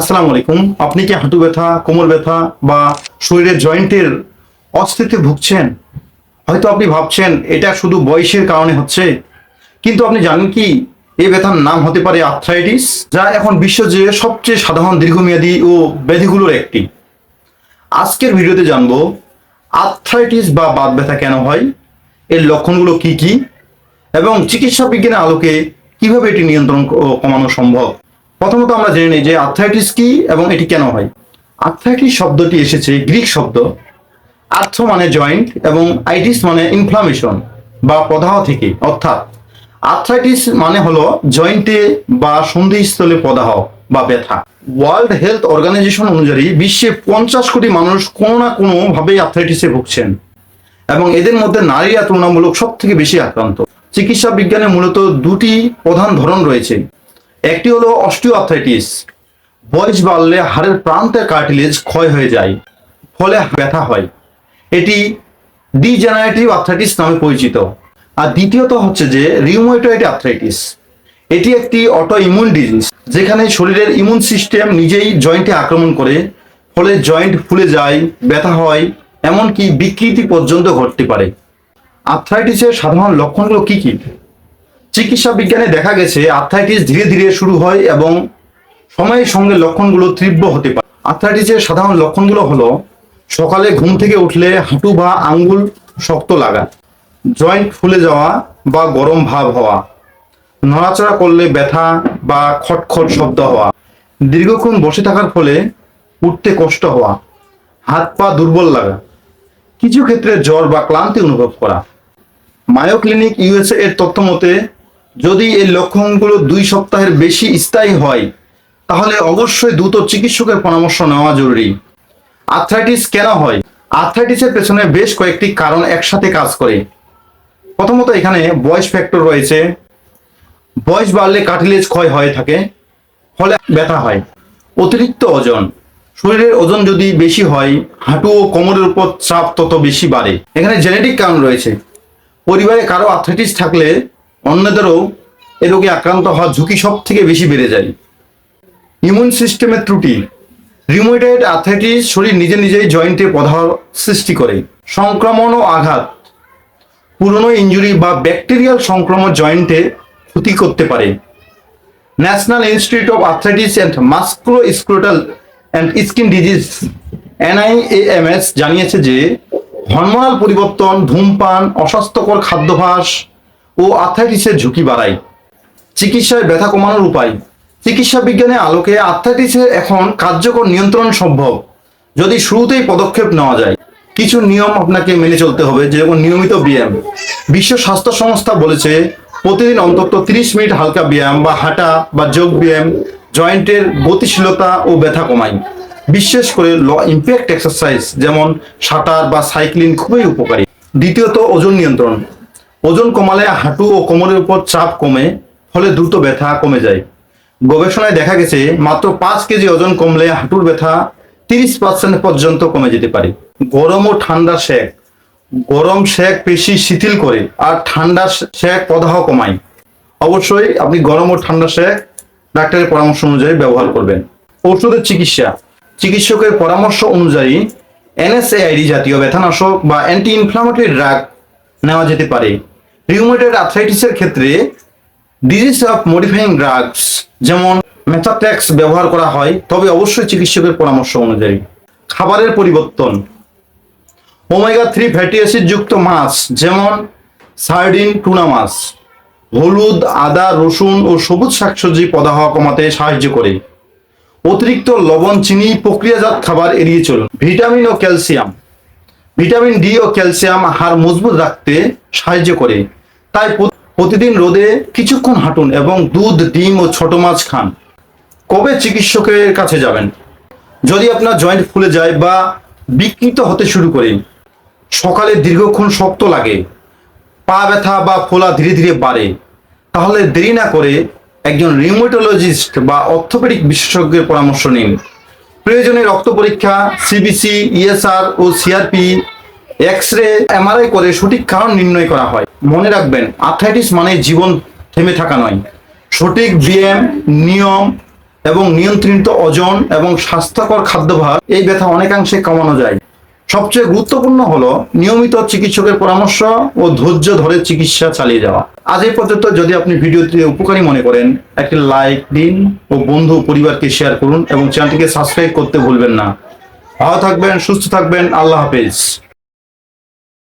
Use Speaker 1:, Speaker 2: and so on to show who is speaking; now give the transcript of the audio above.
Speaker 1: আসসালামু আলাইকুম। আপনি কি হাঁটু ব্যথা, কোমর ব্যথা বা শরীরের জয়েন্টের অস্থিতে ভুগছেন? হয়তো আপনি ভাবছেন, এটা শুধু বয়সের কারণে হচ্ছে। কিন্তু আপনি জানেন কি এই ব্যথার নাম হতে পারে আর্থ্রাইটিস, যা এখন বিশ্বজুড়ে সবচেয়ে সাধারণ দীর্ঘমেয়াদী ও ব্যাধিগুলোর একটি। আজকের ভিডিওতে জানব, আর্থ্রাইটিস বা বাত ব্যথা কেন হয়, এর লক্ষণগুলো কি কি, এবং চিকিৎসা বিজ্ঞানের আলোকে কীভাবে এটি নিয়ন্ত্রণ কমানো সম্ভব? প্রথমত আমরা জেনে নিই যে আর্থ্রাইটিস কি এবং এটি কেন হয়? আর্থ্রাইটিস শব্দটি এসেছে গ্রিক শব্দ। আর্থ মানে জয়েন্ট এবং আইটিস মানে ইনফ্লামেশন বা প্রদাহ থেকে। অর্থাৎ আর্থ্রাইটিস মানে হলো জয়েন্টে বা সন্ধিস্থলে প্রদাহ বা ব্যথা। ওয়ার্ল্ড হেলথ অর্গানাইজেশন অনুযায়ী বিশ্বে পঞ্চাশ কোটি মানুষ কোনো না কোনো ভাবে আর্থ্রাইটিসে ভুগছেন এবং এদের মধ্যে নারীরা তুলনামূলক সব থেকে বেশি আক্রান্ত। চিকিৎসা বিজ্ঞানে মূলত দুটি প্রধান ধরন রয়েছে। একটি হলো অস্টিও আর্থ্রাইটিস বয়স বাড়লে হাড়ের প্রান্তের কার্টিলেজ ক্ষয় হয়ে যায়, ফলে ব্যথা হয়। এটি ডিজেনারেটিভ আর্থ্রাইটিস নামে পরিচিত। আর দ্বিতীয়ত হচ্ছে যে রিউমাটয়েড আর্থ্রাইটিস। এটি একটি অটো ইমিউন ডিজিজ, যেখানে শরীরের ইমিউন সিস্টেম নিজেই জয়েন্টে আক্রমণ করে, ফলে জয়েন্ট ফুলে যায়, ব্যথা হয়, এমনকি বিকৃতি পর্যন্ত ঘটতে পারে। আর্থ্রাইটিসের সাধারণ লক্ষণগুলো কী কি? চিকিৎসা বিজ্ঞানে দেখা গেছে আর্থাইটিস ধীরে ধীরে শুরু হয় এবং সময়ের সঙ্গে লক্ষণগুলো তীব্র হতে পারে। আর্থাইটিসের সাধারণ লক্ষণগুলো হলো, সকালে ঘুম থেকে উঠলে হাঁটু বা আঙ্গুল শক্ত লাগা জয়েন্ট ফুলে যাওয়া বা গরম ভাব হওয়া, নড়াচড়া করলে ব্যথা বা খটখট শব্দ হওয়া, দীর্ঘক্ষণ বসে থাকার ফলে উঠতে কষ্ট হওয়া, হাত পা দুর্বল লাগা, কিছু ক্ষেত্রে জ্বর বা ক্লান্তি অনুভব করা। মায়ো ক্লিনিক ইউএসএ এর তথ্য মতে যদি এই লক্ষণগুলো দুই সপ্তাহের বেশি স্থায়ী হয়, তাহলে অবশ্যই দ্রুত চিকিৎসকের পরামর্শ নেওয়া জরুরি। আর্থ্রাইটিস কেন হয়? আর্থ্রাইটিসের পেছনে বেশ কয়েকটি কারণ একসাথে কাজ করে। প্রথমত এখানে বয়স ফ্যাক্টর রয়েছে। বয়স বাড়লে কার্টিলেজ ক্ষয় হয়ে থাকে, ফলে ব্যথা হয়। অতিরিক্ত ওজন। শরীরের ওজন যদি বেশি হয়, হাঁটু ও কোমরের উপর চাপ তত বেশি বাড়ে। এখানে জেনেটিক কারণ রয়েছে। পরিবারে কারও আর্থ্রাইটিস থাকলে অন্যদেরও এ রোগে আক্রান্ত হওয়ার ঝুঁকি সব থেকে বেশি বেড়ে যায়। ইমিউন সিস্টেমের ত্রুটি। রিমোটেড আর্থ্রাইটিস শরীর নিজে নিজেই জয়েন্টে প্রদাহ সৃষ্টি করে। সংক্রমণ ও আঘাত। পুরনো ইঞ্জুরি বা ব্যাকটেরিয়াল সংক্রমণ জয়েন্টে ক্ষতি করতে পারে। National institute of arthritis and musculoskeletal and skin disease NIAMS জানিয়েছে যে, হরমোনাল পরিবর্তন, ধূমপান, অস্বাস্থ্যকর খাদ্যাভ্যাস ও আর্থাইটিসের ঝুঁকি বাড়ায়। চিকিৎসায় ব্যথা কমানোর উপায়। চিকিৎসা বিজ্ঞানের আলোকে আর্থাইটিসের এখন কার্যকর নিয়ন্ত্রণ সম্ভব। যদি শুরুতেই পদক্ষেপ নেওয়া যায়, কিছু নিয়ম আপনাকে মেনে চলতে হবে যেমন নিয়মিত ব্যায়াম। বিশ্ব স্বাস্থ্য সংস্থা বলেছে, প্রতিদিন অন্তত 30 মিনিট হালকা ব্যায়াম বা হাঁটা বা যোগ ব্যায়াম জয়েন্টের গতিশীলতা ও ব্যথা কমায়। বিশেষ করে ল ইম্প্যাক্ট এক্সারসাইজ, যেমন সাঁতার বা সাইক্লিং খুবই উপকারী। দ্বিতীয়ত, ওজন নিয়ন্ত্রণ। ওজন কমালে হাঁটু ও কোমরের উপর চাপ কমে, ফলে দ্রুত ব্যথা কমে যায়। গবেষণায় দেখা গেছে, মাত্র পাঁচ কেজি ওজন কমলে হাঁটুর ব্যথা তিরিশ পার্সেন্ট পর্যন্ত কমে যেতে পারে। গরম ও ঠান্ডা সেক গরম সেক পেশি শিথিল করে আর ঠান্ডা সেক প্রদাহ কমায়। অবশ্যই আপনি গরম ও ঠান্ডা সেক ডাক্তারের পরামর্শ অনুযায়ী ব্যবহার করবেন। ওষুধের চিকিৎসা। চিকিৎসকের পরামর্শ অনুযায়ী এনএসএআইডি জাতীয় ব্যথানাশক বা অ্যান্টি ইনফ্লামেটরি ড্রাগ নেওয়া যেতে পারে। রিউমেটেড আর্থ্রাইটিসের ক্ষেত্রে ডিজিজ অফ মডিফাইং ড্রাগস যেমন মেথাট্যাক্স ব্যবহার করা হয়, তবে অবশ্যই চিকিৎসকের পরামর্শ অনুযায়ী। খাবারের পরিবর্তন। ওমেগা থ্রি ফ্যাটি অ্যাসিড যুক্ত মাছ, যেমন সার্ডিন টুনা মাছ। হলুদ, আদা, রসুন ও সবুজ শাকসবজি প্রদাহ কমাতে সাহায্য করে। অতিরিক্ত লবণ, চিনি, প্রক্রিয়াজাত খাবার এড়িয়ে চলুন। ভিটামিন ও ক্যালসিয়াম। ভিটামিন ডি ও ক্যালসিয়াম হাড় মজবুত রাখতে সাহায্য করে। তাই প্রতিদিন রোদে কিছুক্ষণ হাঁটুন এবং দুধ, ডিম ও ছোট মাছ খান। কবে চিকিৎসকের কাছে যাবেন? যদি আপনার জয়েন্ট ফুলে যায় বা বিকৃত হতে শুরু করে, সকালে দীর্ঘক্ষণ শক্ত লাগে, পা ব্যথা বা ফোলা ধীরে ধীরে বাড়ে, তাহলে দেরি না করে একজন রিউমেটোলজিস্ট বা অর্থোপেডিক বিশেষজ্ঞের পরামর্শ নিন। প্রয়োজনে রক্ত পরীক্ষা সিবিসি ইএসআর ও সিআরপি এক্স রে এমআরআই করে সঠিক কারণ নির্ণয় করা হয়। মনে রাখবেন আর্থাইটিস মানে জীবন থেমে থাকা নয়। সঠিক ব্যায়াম, নিয়ম এবং নিয়ন্ত্রিত ওজন এবং স্বাস্থ্যকর খাদ্যাভ্যাস এই ব্যথা অনেকাংশে কমানো যায়। সবচেয়ে গুরুত্বপূর্ণ হলো নিয়মিত চিকিৎসকের পরামর্শ ও ধৈর্য ধরে চিকিৎসা চালিয়ে যাওয়া। আজ এই পর্যন্ত যদি আপনি ভিডিওটি উপকারী মনে করেন, একটি লাইক দিন ও বন্ধু পরিবারকে শেয়ার করুন এবং চ্যানেলটিকে সাবস্ক্রাইব করতে ভুলবেন না। ভালো থাকবেন, সুস্থ থাকবেন, আল্লাহ হাফেজ।